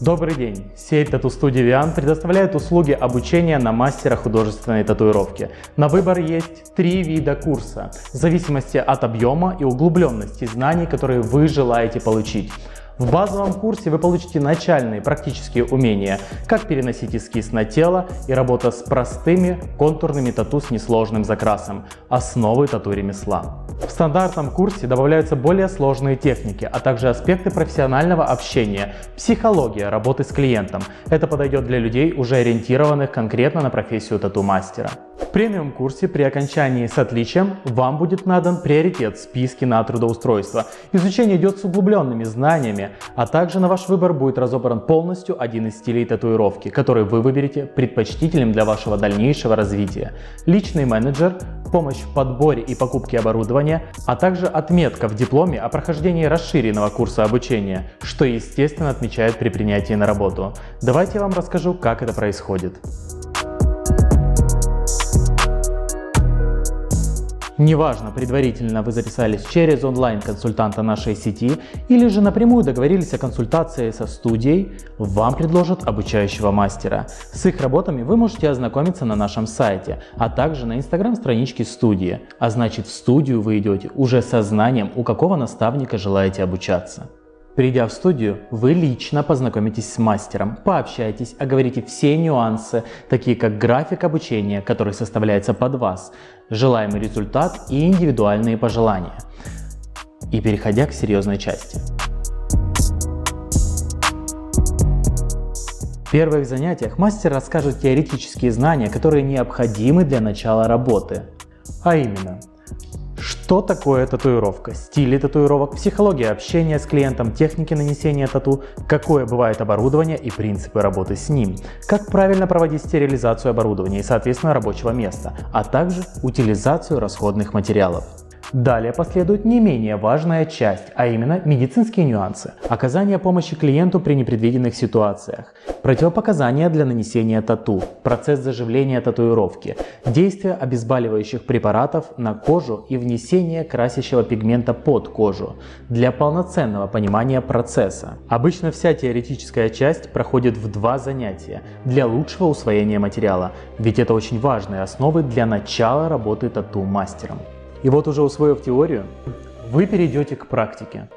Добрый день! Сеть тату-студии Vian предоставляет услуги обучения на мастера художественной татуировки. На выбор есть три вида курса, в зависимости от объема и углубленности знаний, которые вы желаете получить. В базовом курсе вы получите начальные практические умения, как переносить эскиз на тело и работа с простыми контурными тату с несложным закрасом, основы тату-ремесла. В стандартном курсе добавляются более сложные техники, а также аспекты профессионального общения, психология работы с клиентом. Это подойдет для людей, уже ориентированных конкретно на профессию тату-мастера. В премиум-курсе при окончании с отличием вам будет надан приоритет в списке на трудоустройство. Изучение идет с углубленными знаниями, а также на ваш выбор будет разобран полностью один из стилей татуировки, который вы выберете предпочтительным для вашего дальнейшего развития. Личный менеджер, помощь в подборе и покупке оборудования, а также отметка в дипломе о прохождении расширенного курса обучения, что естественно отмечают при принятии на работу. Давайте я вам расскажу, как это происходит. Неважно, предварительно вы записались через онлайн-консультанта нашей сети или же напрямую договорились о консультации со студией, вам предложат обучающего мастера. С их работами вы можете ознакомиться на нашем сайте, а также на инстаграм-страничке студии. А значит в студию вы идете уже со знанием, у какого наставника желаете обучаться. Придя в студию, вы лично познакомитесь с мастером, пообщаетесь, оговорите все нюансы, такие как график обучения, который составляется под вас, желаемый результат и индивидуальные пожелания. И переходя к серьезной части. В первых занятиях мастер расскажет теоретические знания, которые необходимы для начала работы. А именно, что такое татуировка? Стили татуировок, психология общения с клиентом, техники нанесения тату, какое бывает оборудование и принципы работы с ним, как правильно проводить стерилизацию оборудования и соответственно рабочего места, а также утилизацию расходных материалов. Далее последует не менее важная часть, а именно медицинские нюансы, оказание помощи клиенту при непредвиденных ситуациях, противопоказания для нанесения тату, процесс заживления татуировки, действие обезболивающих препаратов на кожу и внесение красящего пигмента под кожу. Для полноценного понимания процесса. Обычно вся теоретическая часть проходит в два занятия для лучшего усвоения материала, ведь это очень важные основы для начала работы тату-мастером. И вот уже усвоив теорию, вы перейдете к практике.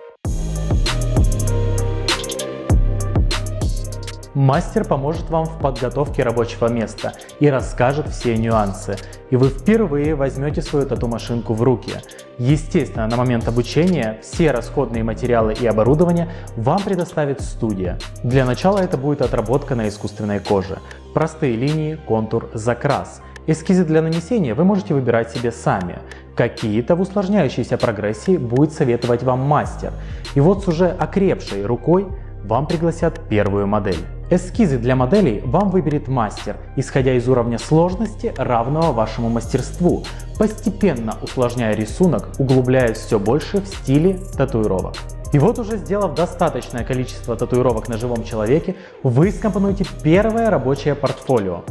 Мастер поможет вам в подготовке рабочего места и расскажет все нюансы. И вы впервые возьмете свою тату-машинку в руки. Естественно, на момент обучения все расходные материалы и оборудование вам предоставит студия. Для начала это будет отработка на искусственной коже. Простые линии, контур, закрас – Эскизы для нанесения вы можете выбирать себе сами. Какие-то в усложняющейся прогрессии будет советовать вам мастер. И вот с уже окрепшей рукой вам пригласят первую модель. Эскизы для моделей вам выберет мастер, исходя из уровня сложности, равного вашему мастерству, постепенно усложняя рисунок, углубляясь все больше в стиле татуировок. И вот уже сделав достаточное количество татуировок на живом человеке, вы скомпонуете первое рабочее портфолио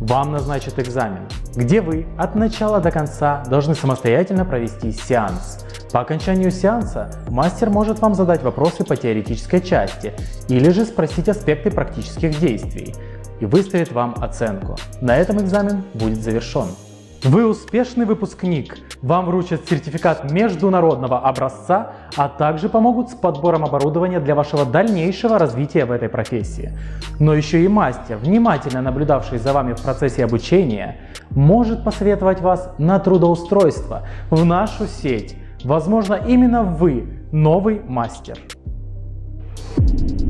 вам назначат экзамен, где вы от начала до конца должны самостоятельно провести сеанс. По окончанию сеанса мастер может вам задать вопросы по теоретической части или же спросить аспекты практических действий и выставит вам оценку. На этом экзамен будет завершен. Вы успешный выпускник. Вам вручат сертификат международного образца, а также помогут с подбором оборудования для вашего дальнейшего развития в этой профессии. Но еще и мастер, внимательно наблюдавший за вами в процессе обучения, может посоветовать вас на трудоустройство в нашу сеть. Возможно, именно вы новый мастер. Thank you